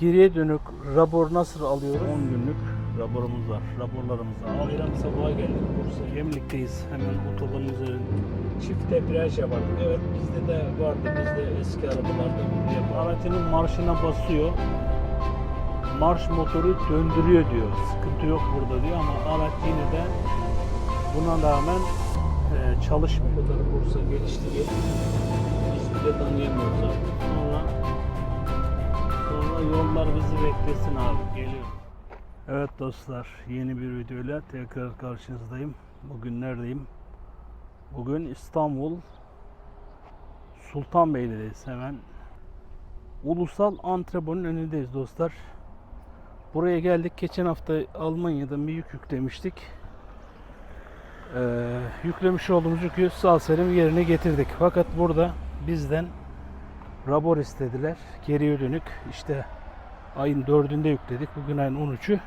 geriye dönük rapor nasıl alıyoruz? 10 günlük raporumuz var. Raporlarımızı aldık. Bayram sabaha geldik Bursa'ya. Gemlik'teyiz. Hemen otobanın üzerinde. Çift debriyaj yapardık. Evet bizde de vardı. Bizde eski arabalarda bunu yapardık. Aracının marşına basıyor. Marş motoru döndürüyor diyor. Sıkıntı yok burada diyor ama araç yine de buna rağmen e, çalışmıyor. Bu kadar Bursa gelişti biz bile tanıyamıyoruz abi. Yollar bizi beklesin abi. Geliyor. Evet dostlar, yeni bir videoyla tekrar karşınızdayım. Bugün neredeyim? Bugün İstanbul Sultanbeyli'deyiz hemen. Ulusal Antrenör'ün önündeyiz dostlar. Buraya geldik. Geçen hafta Almanya'dan bir yük yüklemiştik. Ee, yüklemiş olduğumuz yükü sağ salim yerine getirdik. Fakat burada bizden rapor istediler. Geriye dönük işte ayın 4'ünde yükledik. Bugün ayın 13'ü.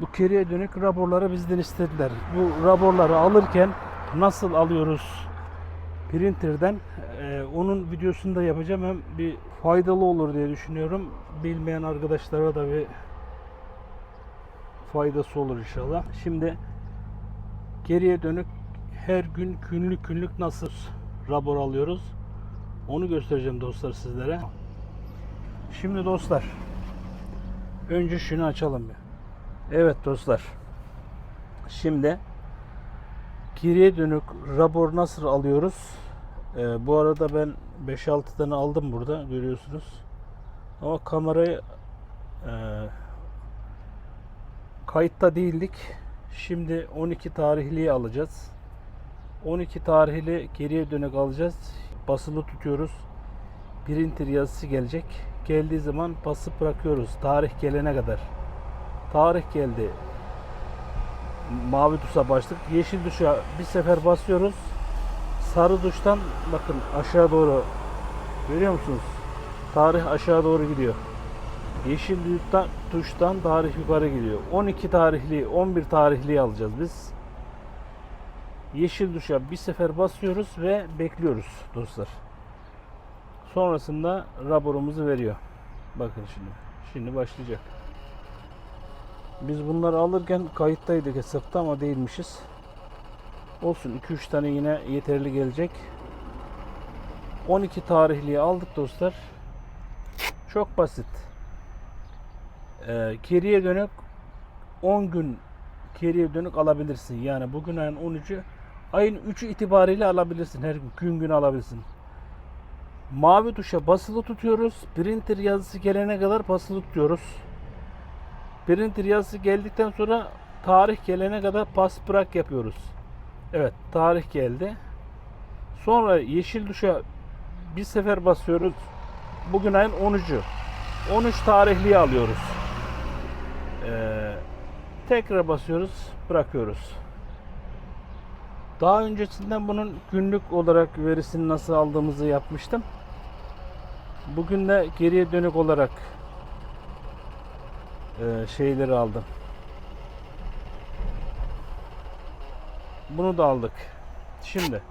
Bu geriye dönük raporları bizden istediler. Bu raporları alırken nasıl alıyoruz printer'den Ee, onun videosunu da yapacağım. Hem bir faydalı olur diye düşünüyorum. Bilmeyen arkadaşlara da bir faydası olur inşallah. Şimdi geriye dönük her gün günlük günlük nasıl rapor alıyoruz? Onu göstereceğim dostlar sizlere. Şimdi dostlar önce şunu açalım bir. Evet dostlar. Şimdi geriye dönük rapor nasıl alıyoruz? Ee, bu arada ben 5-6 tane aldım burada görüyorsunuz. Ama kamerayı e, kayıtta değildik. Şimdi 12 tarihliyi alacağız. 12 tarihli geriye dönük alacağız. Basılı tutuyoruz. Printer yazısı gelecek. Geldiği zaman basıp bırakıyoruz. Tarih gelene kadar. Tarih geldi. Mavi tuşa başlık. Yeşil tuşa bir sefer basıyoruz. Sarı tuştan bakın aşağı doğru görüyor musunuz? Tarih aşağı doğru gidiyor. Yeşil tuştan, tarih yukarı gidiyor. 12 tarihli, 11 tarihli alacağız biz. Yeşil tuşa bir sefer basıyoruz ve bekliyoruz dostlar. Sonrasında raporumuzu veriyor. Bakın şimdi. Şimdi başlayacak. Biz bunları alırken kayıttaydık hesapta ama değilmişiz. Olsun 2-3 tane yine yeterli gelecek. 12 tarihliyi aldık dostlar. Çok basit. Ee, geriye dönük 10 gün geriye dönük alabilirsin. Yani bugün ayın 13'ü ayın 3'ü itibariyle alabilirsin. Her gün gün alabilirsin. Mavi tuşa basılı tutuyoruz. Printer yazısı gelene kadar basılı tutuyoruz. Printer yazısı geldikten sonra tarih gelene kadar pas bırak yapıyoruz. Evet tarih geldi. Sonra yeşil tuşa bir sefer basıyoruz. Bugün ayın 13'ü. 13 tarihliyi alıyoruz. Ee, tekrar basıyoruz, bırakıyoruz. Daha öncesinden bunun günlük olarak verisini nasıl aldığımızı yapmıştım. Bugün de geriye dönük olarak e, şeyleri aldım. Bunu da aldık. Şimdi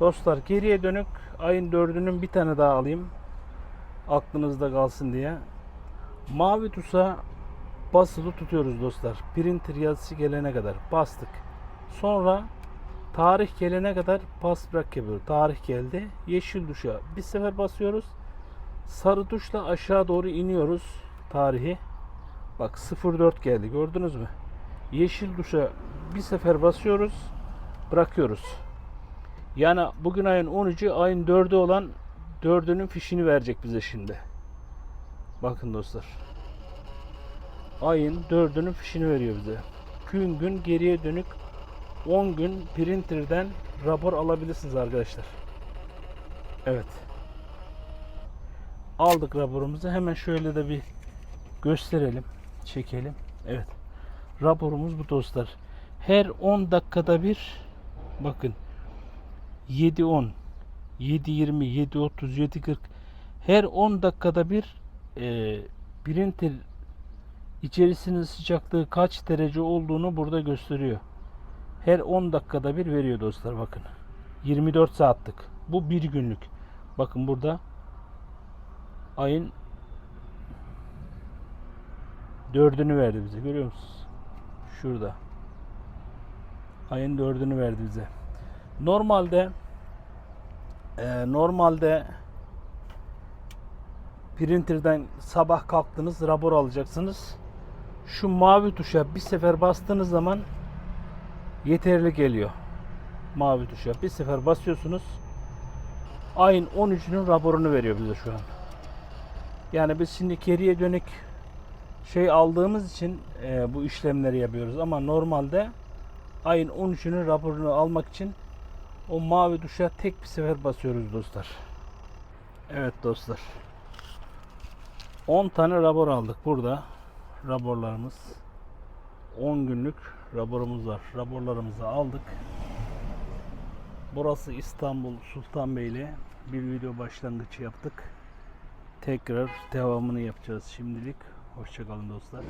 dostlar geriye dönük ayın dördünün bir tane daha alayım. Aklınızda kalsın diye. Mavi tuşa basılı tutuyoruz dostlar. Printer yazısı gelene kadar bastık. Sonra tarih gelene kadar pas bırak yapıyoruz. Tarih geldi. Yeşil tuşa bir sefer basıyoruz. Sarı tuşla aşağı doğru iniyoruz tarihi. Bak 04 geldi gördünüz mü? Yeşil tuşa bir sefer basıyoruz. Bırakıyoruz. Yani bugün ayın 13'ü ayın 4'ü olan 4'ünün fişini verecek bize şimdi. Bakın dostlar. Ayın 4'ünün fişini veriyor bize. Gün gün geriye dönük 10 gün printer'den rapor alabilirsiniz arkadaşlar. Evet. Aldık raporumuzu. Hemen şöyle de bir gösterelim. Çekelim. Evet. Raporumuz bu dostlar. Her 10 dakikada bir bakın 7.10 7.20 7.30 7.40 her 10 dakikada bir e, printer içerisinin sıcaklığı kaç derece olduğunu burada gösteriyor. Her 10 dakikada bir veriyor dostlar bakın. 24 saatlik. Bu bir günlük. Bakın burada ayın dördünü verdi bize görüyor musunuz? Şurada. Ayın dördünü verdi bize. Normalde e, normalde printer'dan sabah kalktınız rapor alacaksınız. Şu mavi tuşa bir sefer bastığınız zaman yeterli geliyor. Mavi tuşa bir sefer basıyorsunuz. Ayın 13'ünün raporunu veriyor bize şu an. Yani biz şimdi geriye dönük şey aldığımız için e, bu işlemleri yapıyoruz ama normalde ayın 13'ünün raporunu almak için o mavi tuşa tek bir sefer basıyoruz dostlar. Evet dostlar. 10 tane rapor aldık burada. Raporlarımız 10 günlük raporumuz var. Raporlarımızı aldık. Burası İstanbul Sultanbeyli. Bir video başlangıcı yaptık. Tekrar devamını yapacağız şimdilik. Hoşçakalın dostlar.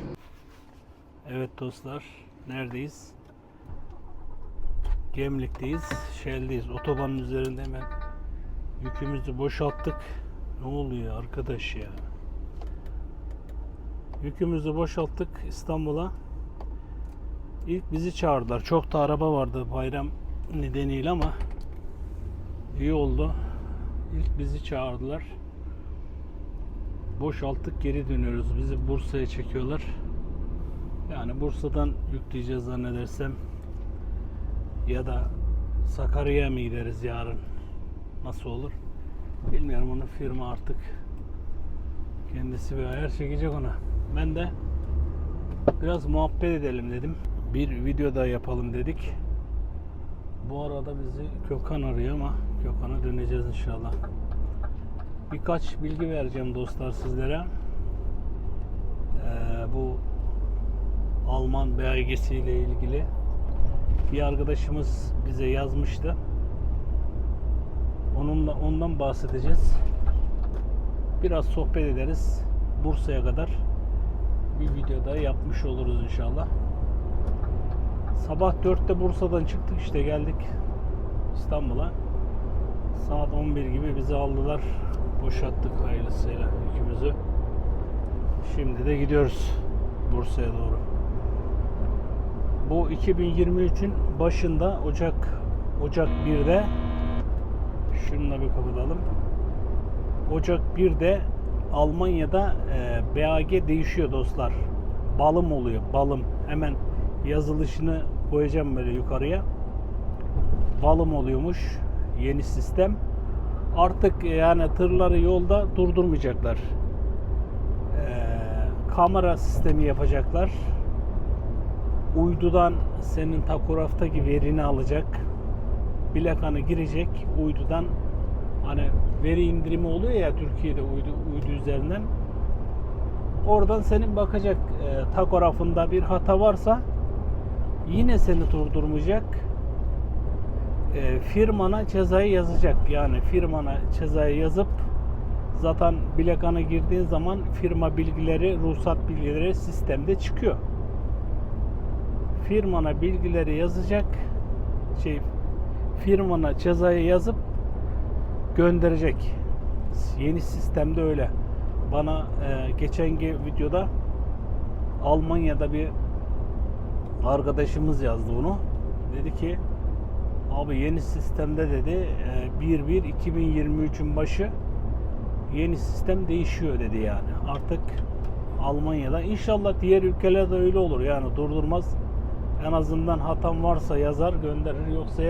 Evet dostlar. Neredeyiz? Gemlik'teyiz. Shell'deyiz. Otobanın üzerinde hemen yükümüzü boşalttık. Ne oluyor arkadaş ya? Yükümüzü boşalttık İstanbul'a. İlk bizi çağırdılar. Çok da araba vardı bayram nedeniyle ama iyi oldu. İlk bizi çağırdılar. Boşalttık geri dönüyoruz. Bizi Bursa'ya çekiyorlar. Yani Bursa'dan yükleyeceğiz zannedersem. Ya da Sakarya'ya mı gideriz yarın? Nasıl olur? Bilmiyorum onu firma artık kendisi bir ayar çekecek ona. Ben de biraz muhabbet edelim dedim. Bir video da yapalım dedik. Bu arada bizi Gökhan arıyor ama Gökhan'a döneceğiz inşallah. Birkaç bilgi vereceğim dostlar sizlere. Ee, bu Alman BAG'si ile ilgili bir arkadaşımız bize yazmıştı. Onunla ondan bahsedeceğiz. Biraz sohbet ederiz. Bursa'ya kadar bir videoda yapmış oluruz inşallah. Sabah 4'te Bursa'dan çıktık işte geldik İstanbul'a. Saat 11 gibi bizi aldılar. Boşalttık hayırlısıyla yükümüzü. Şimdi de gidiyoruz Bursa'ya doğru. Bu 2023'ün başında Ocak Ocak 1'de şununla bir kapatalım. Ocak 1'de Almanya'da e, BAG değişiyor dostlar. Balım oluyor. Balım. Hemen yazılışını koyacağım böyle yukarıya. Balım oluyormuş. Yeni sistem. Artık yani tırları yolda durdurmayacaklar. E, kamera sistemi yapacaklar. Uydudan senin takograftaki verini alacak. Plakanı girecek. Uydudan hani veri indirimi oluyor ya Türkiye'de uydu, uydu üzerinden. Oradan senin bakacak e, takografında bir hata varsa yine seni durdurmayacak. E, firmana cezayı yazacak. Yani firmana cezayı yazıp zaten plakanı girdiğin zaman firma bilgileri, ruhsat bilgileri sistemde çıkıyor. Firmana bilgileri yazacak. Şey firmana cezayı yazıp gönderecek. Yeni sistemde öyle. Bana e, geçenki videoda Almanya'da bir arkadaşımız yazdı bunu. Dedi ki abi yeni sistemde dedi e, 1-1-2023'ün başı yeni sistem değişiyor dedi yani. Artık Almanya'da inşallah diğer ülkelerde öyle olur yani durdurmaz. En azından hatam varsa yazar gönderir yoksa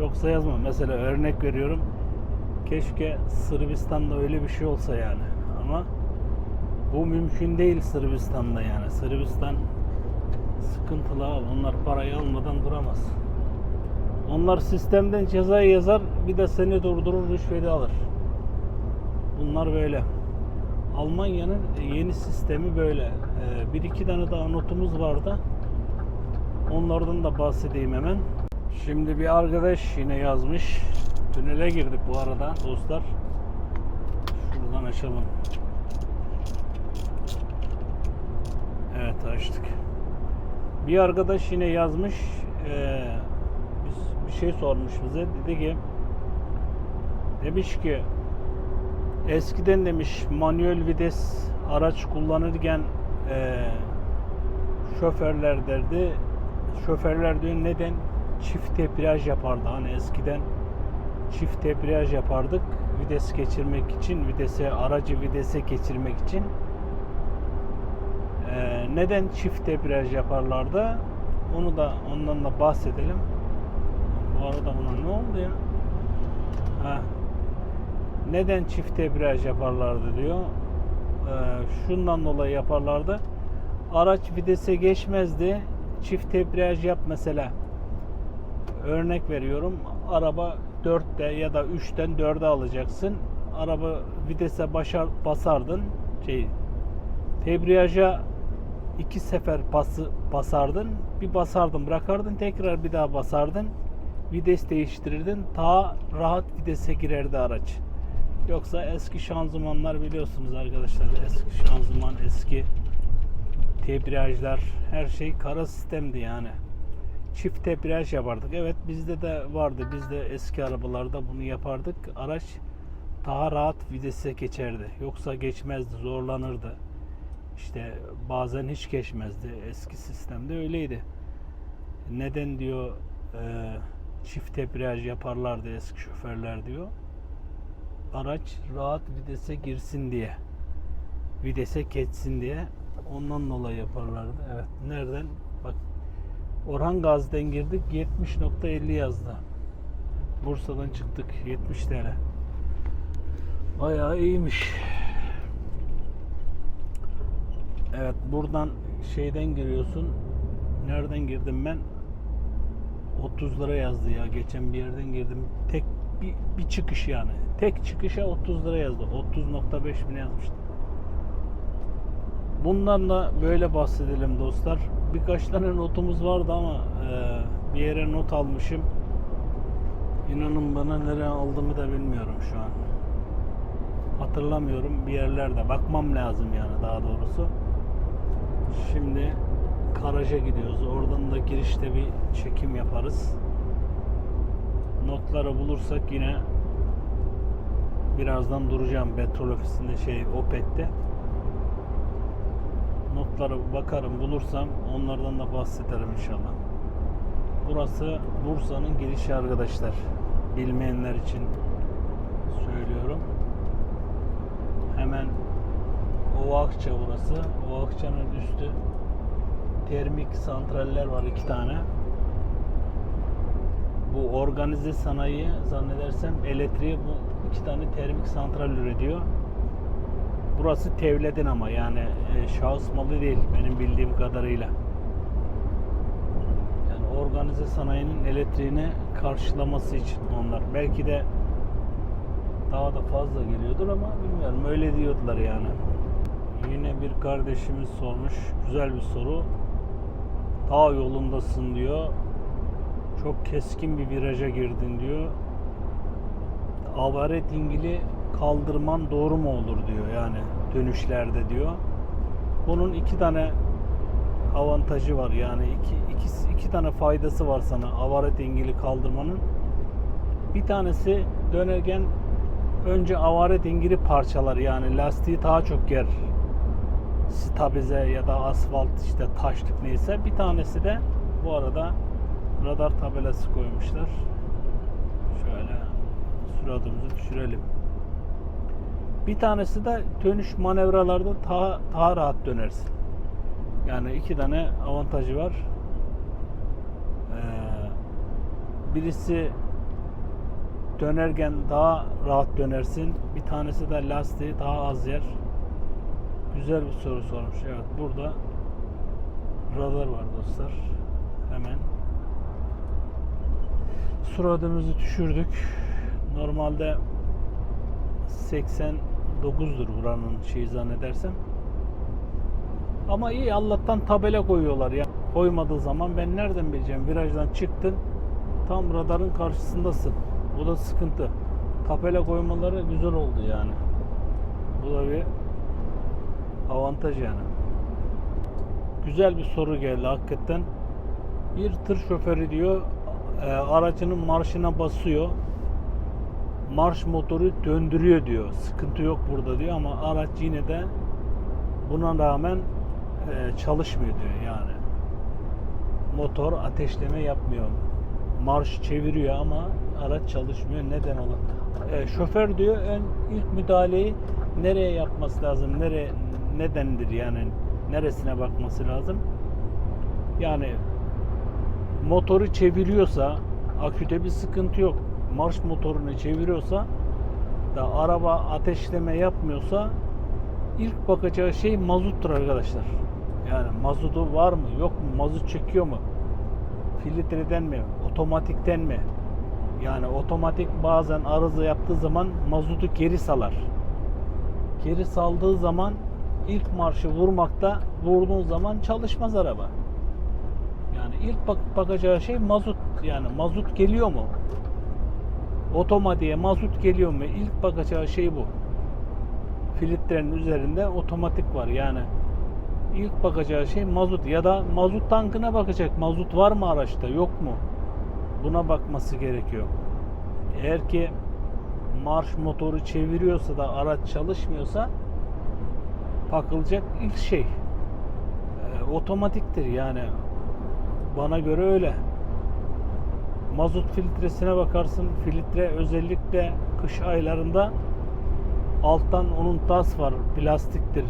yoksa yazma. Mesela örnek veriyorum. Keşke Sırbistan'da öyle bir şey olsa yani. Ama bu mümkün değil Sırbistan'da yani. Sırbistan sıkıntılı abi. Onlar parayı almadan duramaz. Onlar sistemden cezayı yazar bir de seni durdurur rüşveti alır. Bunlar böyle. Almanya'nın yeni sistemi böyle. Ee, bir iki tane daha notumuz vardı. Onlardan da bahsedeyim hemen. Şimdi bir arkadaş yine yazmış. Tünele girdik bu arada dostlar. Şuradan açalım. Evet açtık. Bir arkadaş yine yazmış. Biz bir şey sormuş bize. Dedi ki demiş ki eskiden demiş manuel vites araç kullanırken Ee, şoförler derdi. Şoförler diyor neden çift debriyaj yapardı. Hani eskiden çift debriyaj yapardık. Vites geçirmek için, vitese aracı vitese geçirmek için. Ee, neden çift debriyaj yaparlardı? Onu da ondan da bahsedelim. Bu arada buna ne oldu ya? Ha. Neden çift debriyaj yaparlardı diyor. Ee, şundan dolayı yaparlardı. Araç vitese geçmezdi. Çift debriyaj yap mesela. Örnek veriyorum. Araba 4'te ya da 3'ten 4'e alacaksın. Araba vitese başar, basardın. Şey, debriyaja iki sefer bası, basardın. Bir basardın bırakardın tekrar bir daha basardın. Vites değiştirirdin. Daha rahat vitese girerdi araç. Yoksa eski şanzımanlar biliyorsunuz arkadaşlar. Eski şanzıman, eski debriyajlar her şey kara sistemdi yani. Çift debriyaj yapardık. Evet bizde de vardı. Biz de eski arabalarda bunu yapardık. Araç daha rahat vitese geçerdi. Yoksa geçmezdi, zorlanırdı. İşte bazen hiç geçmezdi. Eski sistemde öyleydi. Neden diyor e, çift debriyaj yaparlardı eski şoförler diyor. Araç rahat vitese girsin diye. Vitese geçsin diye. Ondan dolayı yaparlardı. Evet. Nereden? Bak Orhan Gazi'den girdik 70.50 yazdı. Bursa'dan çıktık 70 TL. Bayağı iyiymiş. Evet buradan şeyden giriyorsun. Nereden girdim ben? 30 lira yazdı ya. Geçen bir yerden girdim. Tek bir, bir çıkış yani. Tek çıkışa 30 lira yazdı. 30.5 mi ne yazmıştı? Bundan da böyle bahsedelim dostlar. Birkaç tane notumuz vardı ama e, bir yere not almışım. İnanın bana nereye aldığımı da bilmiyorum şu an. Hatırlamıyorum bir yerlerde. Bakmam lazım yani daha doğrusu. Şimdi Karaja gidiyoruz. Oradan da girişte bir çekim yaparız. Notları bulursak yine birazdan duracağım petrol ofisinde şey Opet'te. Notlara bakarım bulursam onlardan da bahsederim inşallah. Burası Bursa'nın girişi arkadaşlar. Bilmeyenler için söylüyorum. Hemen Ovakça burası. Ovakça'nın üstü termik santraller var iki tane. Bu organize sanayi zannedersem elektriği bu iki tane termik santral üretiyor. Burası devletin ama yani e, şahıs malı değil benim bildiğim kadarıyla. Yani organize sanayinin elektriğini karşılaması için onlar. Belki de daha da fazla geliyordur ama bilmiyorum öyle diyordular yani. Yine bir kardeşimiz sormuş. Güzel bir soru. Dağ yolundasın diyor. Çok keskin bir viraja girdin diyor. Avaret ingili kaldırman doğru mu olur diyor yani dönüşlerde diyor. Bunun iki tane avantajı var yani iki, iki, iki tane faydası var sana avaret ingili kaldırmanın. Bir tanesi dönerken önce avaret ingili parçalar yani lastiği daha çok yer stabilize ya da asfalt işte taşlık neyse bir tanesi de bu arada radar tabelası koymuşlar. Şöyle suratımızı düşürelim. Bir tanesi de dönüş manevralarda daha, daha rahat dönersin. Yani iki tane avantajı var. Ee, birisi dönerken daha rahat dönersin. Bir tanesi de lastiği daha az yer. Güzel bir soru sormuş. Evet burada radar var dostlar. Hemen suratımızı düşürdük. Normalde 89'dur buranın şeyi zannedersem. Ama iyi Allah'tan tabela koyuyorlar ya. Koymadığı zaman ben nereden bileceğim? Virajdan çıktın tam radarın karşısındasın. Bu da sıkıntı. Tabela koymaları güzel oldu yani. Bu da bir avantaj yani. Güzel bir soru geldi hakikaten. Bir tır şoförü diyor e, aracının marşına basıyor. Marş motoru döndürüyor diyor. Sıkıntı yok burada diyor ama araç yine de buna rağmen e, çalışmıyor diyor yani. Motor ateşleme yapmıyor. Marş çeviriyor ama araç çalışmıyor. Neden olur? E, şoför diyor ön ilk müdahaleyi nereye yapması lazım? Nereye nedendir yani? Neresine bakması lazım? Yani motoru çeviriyorsa aküde bir sıkıntı yok. Marş motorunu çeviriyorsa da araba ateşleme yapmıyorsa ilk bakacağı şey mazuttur arkadaşlar. Yani mazotu var mı yok mu mazot çekiyor mu filtreden mi otomatikten mi yani otomatik bazen arıza yaptığı zaman mazotu geri salar geri saldığı zaman ilk marşı vurmakta vurduğun zaman çalışmaz araba yani ilk bak bakacağı şey mazot yani mazot geliyor mu otomatiğe mazot geliyor mu ilk bakacağı şey bu filtrenin üzerinde otomatik var. Yani ilk bakacağı şey mazot ya da mazot tankına bakacak. Mazot var mı araçta yok mu? Buna bakması gerekiyor. Eğer ki marş motoru çeviriyorsa da araç çalışmıyorsa bakılacak ilk şey e, otomatiktir yani bana göre öyle. Mazot filtresine bakarsın. Filtre özellikle kış aylarında alttan onun tas var. Plastiktir.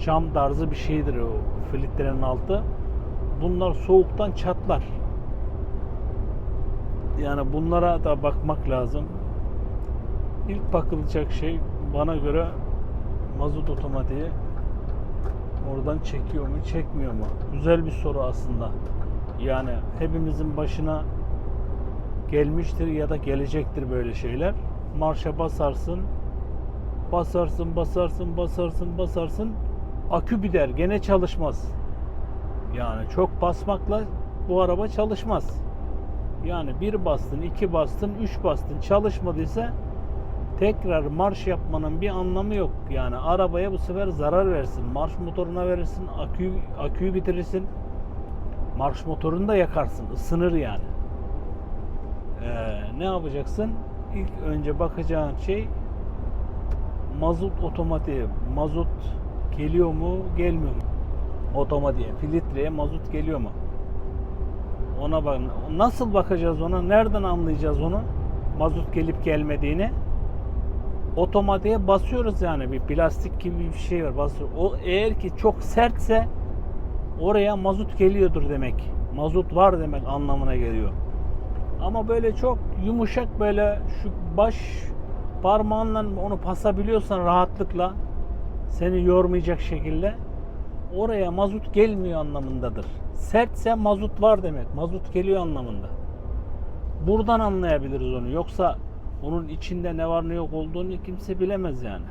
Cam tarzı bir şeydir o filtrenin altı. Bunlar soğuktan çatlar. Yani bunlara da bakmak lazım. İlk bakılacak şey bana göre mazot otomatiği oradan çekiyor mu çekmiyor mu? Güzel bir soru aslında. Yani hepimizin başına gelmiştir ya da gelecektir böyle şeyler. Marşa basarsın, basarsın, basarsın, basarsın, basarsın. Akü biter, gene çalışmaz. Yani çok basmakla bu araba çalışmaz. Yani bir bastın, iki bastın, üç bastın çalışmadıysa tekrar marş yapmanın bir anlamı yok. Yani arabaya bu sefer zarar versin. Marş motoruna verirsin, aküyü, aküyü bitirirsin. Marş motorunu da yakarsın, ısınır yani. Ee, ne yapacaksın? İlk önce bakacağın şey mazot otomatiği. Mazot geliyor mu, gelmiyor mu? Otomatiğe, filtreye mazot geliyor mu? Ona bak. Nasıl bakacağız ona? Nereden anlayacağız onu? Mazot gelip gelmediğini. Otomatiğe basıyoruz yani bir plastik gibi bir şey var. Basıyor. O eğer ki çok sertse oraya mazot geliyordur demek. Mazot var demek anlamına geliyor. Ama böyle çok yumuşak böyle şu baş parmağınla onu pasabiliyorsan rahatlıkla seni yormayacak şekilde oraya mazot gelmiyor anlamındadır. Sertse mazot var demek. Mazot geliyor anlamında. Buradan anlayabiliriz onu. Yoksa onun içinde ne var ne yok olduğunu kimse bilemez yani.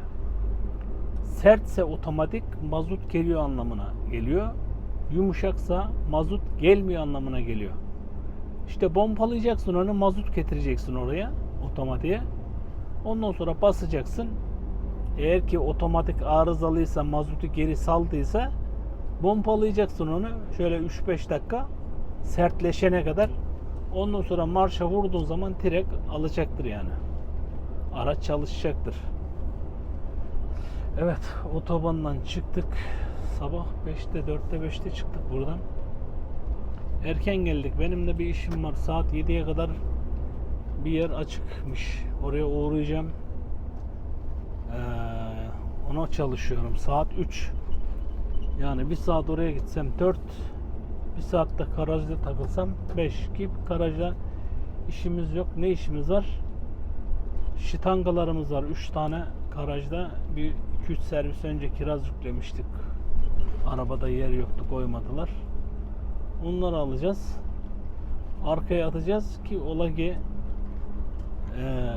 Sertse otomatik mazot geliyor anlamına geliyor. Yumuşaksa mazot gelmiyor anlamına geliyor. İşte pompalayacaksın onu mazot getireceksin oraya otomatiğe. Ondan sonra basacaksın. Eğer ki otomatik arızalıysa mazotu geri saldıysa pompalayacaksın onu şöyle 3-5 dakika sertleşene kadar. Ondan sonra marşa vurduğun zaman direkt alacaktır yani. Araç çalışacaktır. Evet otobandan çıktık. Sabah 5'te 4'te 5'te çıktık buradan. Erken geldik. Benim de bir işim var. Saat 7'ye kadar bir yer açıkmış. Oraya uğrayacağım. Ee, ona çalışıyorum. Saat 3. Yani bir saat oraya gitsem 4. Bir saatte garajda takılsam 5 gibi garajda işimiz yok. Ne işimiz var? Şitangalarımız var. 3 tane garajda bir 2-3 servis önce kiraz yüklemiştik. Arabada yer yoktu koymadılar. Onları alacağız. Arkaya atacağız ki ola ki e,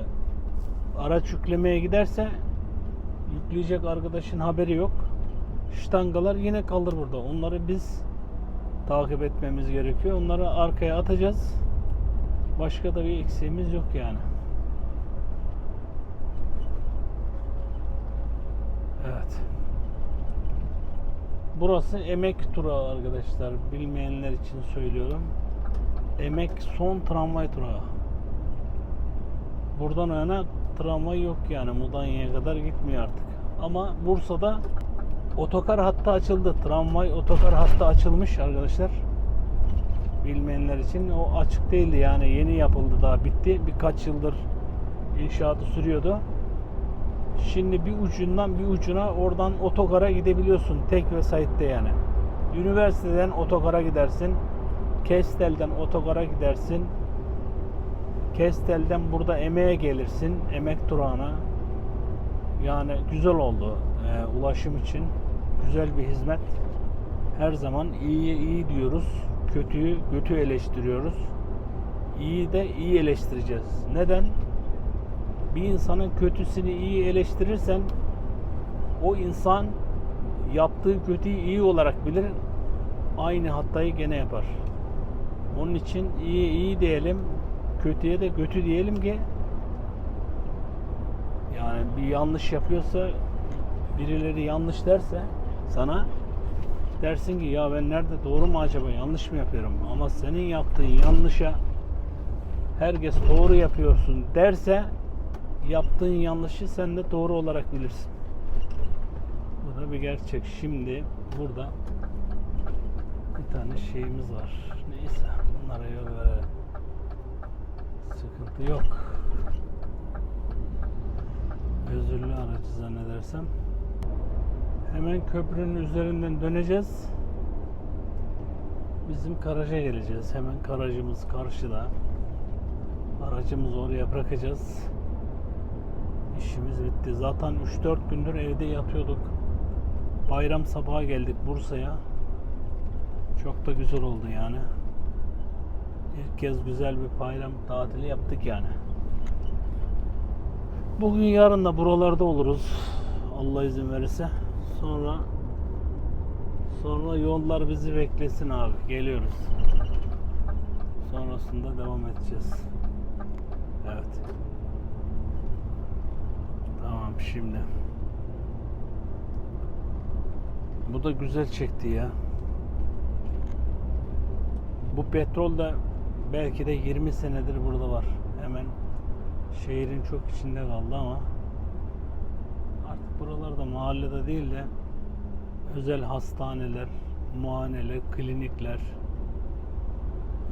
araç yüklemeye giderse yükleyecek arkadaşın haberi yok. Ştangalar yine kalır burada. Onları biz takip etmemiz gerekiyor. Onları arkaya atacağız. Başka da bir eksiğimiz yok yani. Evet. Burası emek turu arkadaşlar. Bilmeyenler için söylüyorum. Emek son tramvay durağı. Buradan öne tramvay yok yani. Mudanya'ya kadar gitmiyor artık. Ama Bursa'da Otokar hattı açıldı. Tramvay otokar hattı açılmış arkadaşlar. Bilmeyenler için o açık değildi yani yeni yapıldı daha bitti. Birkaç yıldır inşaatı sürüyordu. Şimdi bir ucundan bir ucuna oradan otogara gidebiliyorsun tek vesaitte yani. Üniversiteden otogara gidersin. Kestel'den otogara gidersin. Kestel'den burada emeğe gelirsin. Emek durağına. Yani güzel oldu ee, ulaşım için. Güzel bir hizmet. Her zaman iyiye iyi diyoruz. Kötüyü kötü eleştiriyoruz. İyi de iyi eleştireceğiz. Neden? Bir insanın kötüsünü iyi eleştirirsen o insan yaptığı kötüyü iyi olarak bilir. Aynı hatayı gene yapar. Onun için iyi iyi diyelim, kötüye de kötü diyelim ki yani bir yanlış yapıyorsa birileri yanlış derse sana dersin ki ya ben nerede doğru mu acaba yanlış mı yapıyorum ama senin yaptığın yanlışa herkes doğru yapıyorsun derse yaptığın yanlışı sen de doğru olarak bilirsin. Bu da bir gerçek. Şimdi burada bir tane şeyimiz var. Neyse bunlara yol. Sıkıntı yok. Özürlü aracı zannedersem. Hemen köprünün üzerinden döneceğiz. Bizim garaja geleceğiz. Hemen garajımız karşıda. Aracımızı oraya bırakacağız. İşimiz bitti. Zaten 3-4 gündür evde yatıyorduk. Bayram sabahı geldik Bursa'ya. Çok da güzel oldu yani. İlk kez güzel bir bayram tatili yaptık yani. Bugün yarın da buralarda oluruz. Allah izin verirse. Sonra sonra yollar bizi beklesin abi. Geliyoruz. Sonrasında devam edeceğiz. Evet. Tamam şimdi. Bu da güzel çekti ya. Bu petrol de belki de 20 senedir burada var. Hemen şehrin çok içinde kaldı ama buralarda mahallede değil de özel hastaneler, muayeneler, klinikler,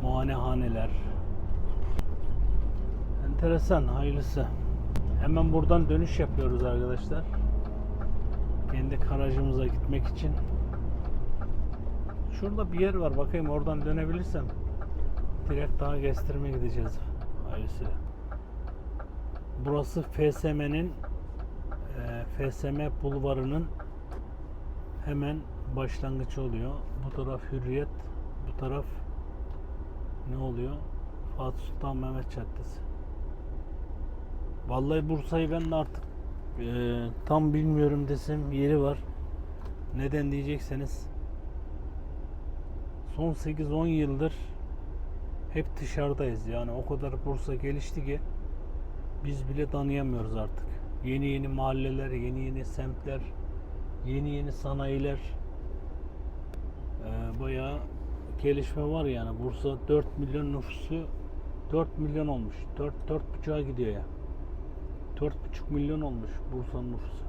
muayenehaneler. Enteresan, hayırlısı. Hemen buradan dönüş yapıyoruz arkadaşlar. Kendi garajımıza gitmek için. Şurada bir yer var. Bakayım oradan dönebilirsem. Direkt daha kestirmeye gideceğiz. Hayırlısıyla. Burası FSM'nin e, FSM bulvarının hemen başlangıcı oluyor. Bu taraf Hürriyet, bu taraf ne oluyor? Fatih Sultan Mehmet Caddesi. Vallahi Bursa'yı ben de artık e, tam bilmiyorum desem yeri var. Neden diyecekseniz son 8-10 yıldır hep dışarıdayız. Yani o kadar Bursa gelişti ki biz bile tanıyamıyoruz artık. Yeni yeni mahalleler, yeni yeni semtler, yeni yeni sanayiler ee, bayağı gelişme var yani. Bursa 4 milyon nüfusu 4 milyon olmuş. 4 4,5'a gidiyor ya. 4,5 milyon olmuş Bursa'nın nüfusu.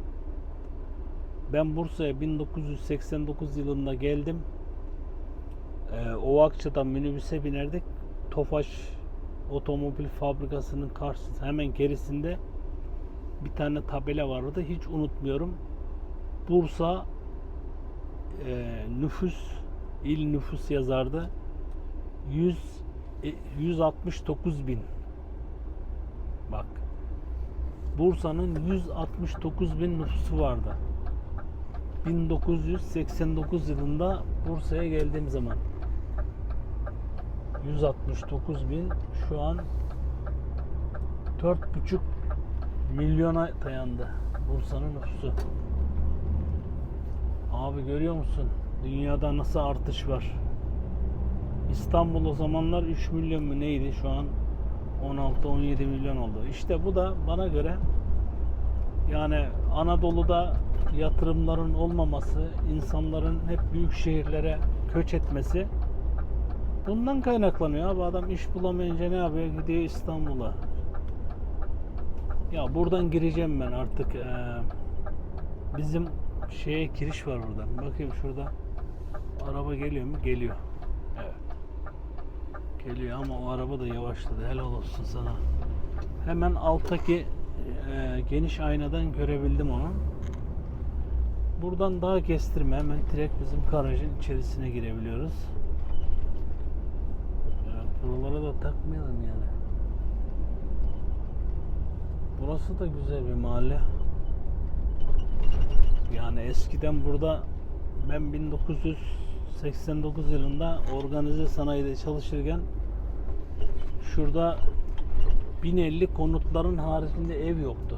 Ben Bursa'ya 1989 yılında geldim. Ee, Ovakça'dan minibüse binerdik. Tofaş otomobil fabrikasının karşısında hemen gerisinde bir tane tabela vardı. Hiç unutmuyorum. Bursa e, nüfus il nüfus yazardı. 100 e, 169 bin. Bak. Bursa'nın 169 bin nüfusu vardı. 1989 yılında Bursa'ya geldiğim zaman 169 bin şu an 4,5 milyona dayandı Bursa'nın nüfusu. Abi görüyor musun? Dünyada nasıl artış var? İstanbul o zamanlar 3 milyon mu neydi? Şu an 16-17 milyon oldu. İşte bu da bana göre yani Anadolu'da yatırımların olmaması, insanların hep büyük şehirlere göç etmesi bundan kaynaklanıyor abi. Adam iş bulamayınca ne yapıyor? Gidiyor İstanbul'a. Ya buradan gireceğim ben artık. Ee, bizim şeye giriş var buradan. Bakayım şurada araba geliyor mu? Geliyor. Evet. Geliyor ama o araba da yavaşladı. Helal olsun sana. Hemen alttaki e, geniş aynadan görebildim onu. Buradan daha kestirme. Hemen direkt bizim garajın içerisine girebiliyoruz. Ya, buralara da takmayalım yani. Burası da güzel bir mahalle. Yani eskiden burada ben 1989 yılında organize sanayide çalışırken şurada 1050 konutların haricinde ev yoktu.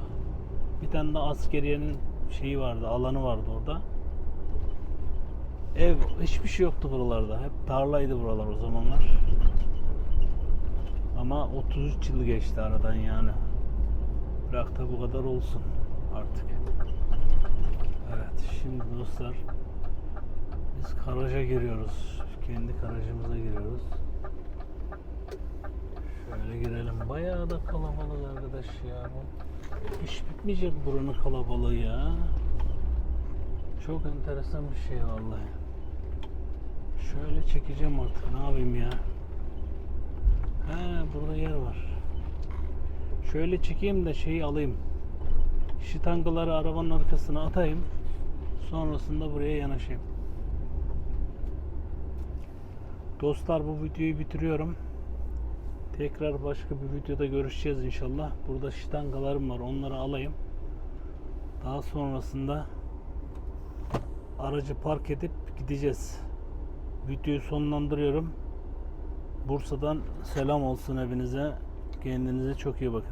Bir tane de askeriyenin şeyi vardı, alanı vardı orada. Ev, hiçbir şey yoktu buralarda. Hep tarlaydı buralar o zamanlar. Ama 33 yıl geçti aradan yani. Bırak da bu kadar olsun artık. Evet şimdi dostlar biz garaja giriyoruz. Kendi garajımıza giriyoruz. Şöyle girelim. Bayağı da kalabalık arkadaş ya. Bu iş bitmeyecek buranın kalabalığı ya. Çok enteresan bir şey vallahi. Şöyle çekeceğim artık. Ne yapayım ya? He burada yer var. Şöyle çekeyim de şeyi alayım. Şitangaları arabanın arkasına atayım. Sonrasında buraya yanaşayım. Dostlar bu videoyu bitiriyorum. Tekrar başka bir videoda görüşeceğiz inşallah. Burada şitangalarım var. Onları alayım. Daha sonrasında aracı park edip gideceğiz. Videoyu sonlandırıyorum. Bursa'dan selam olsun hepinize. Kendinize çok iyi bakın.